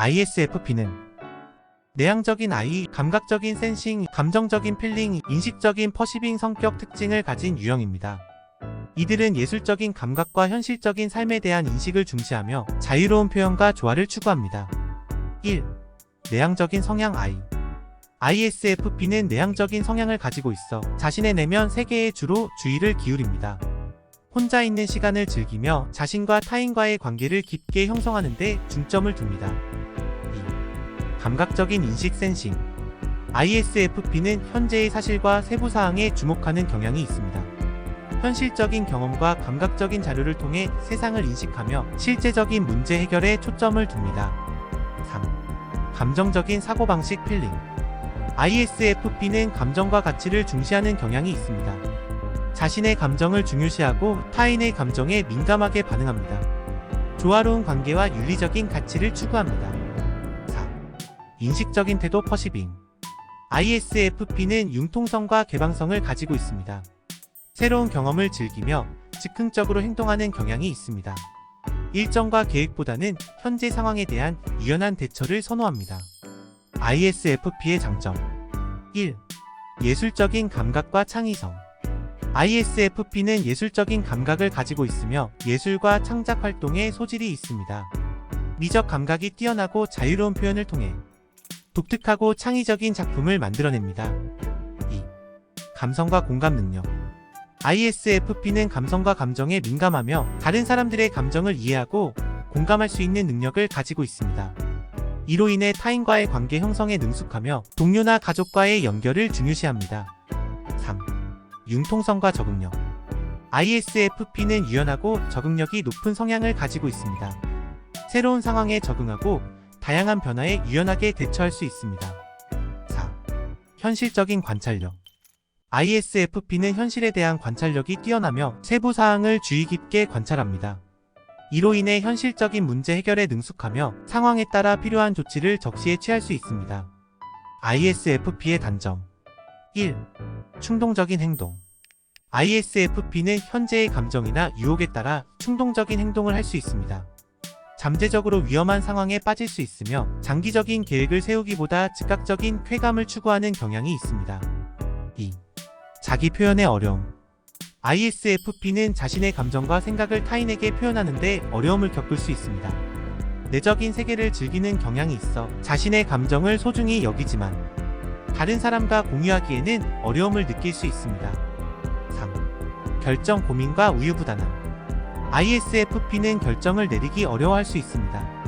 ISFP는 내향적인 아이, 감각적인 센싱, 감정적인 필링, 인식적인 퍼시빙 성격 특징을 가진 유형입니다. 이들은 예술적인 감각과 현실적인 삶에 대한 인식을 중시하며 자유로운 표현과 조화를 추구합니다. 1. 내향적인 성향 I ISFP는 내향적인 성향을 가지고 있어 자신의 내면 세계에 주로 주의를 기울입니다. 혼자 있는 시간을 즐기며 자신과 타인과의 관계를 깊게 형성하는 데 중점을 둡니다. 2. 감각적인 인식 센싱 ISFP는 현재의 사실과 세부 사항에 주목하는 경향이 있습니다. 현실적인 경험과 감각적인 자료를 통해 세상을 인식하며 실제적인 문제 해결에 초점을 둡니다. 3. 감정적인 사고방식 필링 ISFP는 감정과 가치를 중시하는 경향이 있습니다. 자신의 감정을 중요시하고 타인의 감정에 민감하게 반응합니다. 조화로운 관계와 윤리적인 가치를 추구합니다. 4. 인식적인 태도 퍼시빙 ISFP는 융통성과 개방성을 가지고 있습니다. 새로운 경험을 즐기며 즉흥적으로 행동하는 경향이 있습니다. 일정과 계획보다는 현재 상황에 대한 유연한 대처를 선호합니다. ISFP의 장점 1. 예술적인 감각과 창의성 ISFP는 예술적인 감각을 가지고 있으며 예술과 창작 활동에 소질이 있습니다. 미적 감각이 뛰어나고 자유로운 표현을 통해 독특하고 창의적인 작품을 만들어냅니다. 2. 감성과 공감 능력 ISFP는 감성과 감정에 민감하며 다른 사람들의 감정을 이해하고 공감할 수 있는 능력을 가지고 있습니다. 이로 인해 타인과의 관계 형성에 능숙하며 동료나 가족과의 연결을 중요시합니다. 3. 융통성과 적응력 ISFP는 유연하고 적응력이 높은 성향을 가지고 있습니다. 새로운 상황에 적응하고 다양한 변화에 유연하게 대처할 수 있습니다. 4. 현실적인 관찰력 ISFP는 현실에 대한 관찰력이 뛰어나며 세부 사항을 주의 깊게 관찰합니다. 이로 인해 현실적인 문제 해결에 능숙하며 상황에 따라 필요한 조치를 적시에 취할 수 있습니다. ISFP의 단점 1. 충동적인 행동 ISFP는 현재의 감정이나 유혹에 따라 충동적인 행동을 할 수 있습니다. 잠재적으로 위험한 상황에 빠질 수 있으며 장기적인 계획을 세우기보다 즉각적인 쾌감을 추구하는 경향이 있습니다. 2. 자기 표현의 어려움 ISFP는 자신의 감정과 생각을 타인에게 표현하는데 어려움을 겪을 수 있습니다. 내적인 세계를 즐기는 경향이 있어 자신의 감정을 소중히 여기지만 다른 사람과 공유하기에는 어려움을 느낄 수 있습니다. 3. 결정 고민과 우유부단함 ISFP는 결정을 내리기 어려워할 수 있습니다.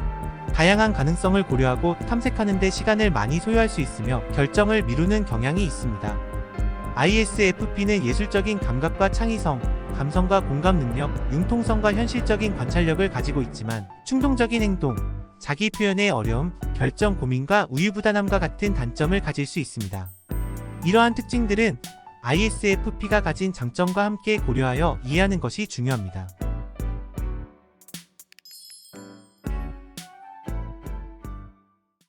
다양한 가능성을 고려하고 탐색하는 데 시간을 많이 소요할 수 있으며 결정을 미루는 경향이 있습니다. ISFP는 예술적인 감각과 창의성, 감성과 공감 능력, 융통성과 현실적인 관찰력을 가지고 있지만 충동적인 행동, 자기 표현의 어려움, 결정 고민과 우유부단함과 같은 단점을 가질 수 있습니다. 이러한 특징들은 ISFP가 가진 장점과 함께 고려하여 이해하는 것이 중요합니다.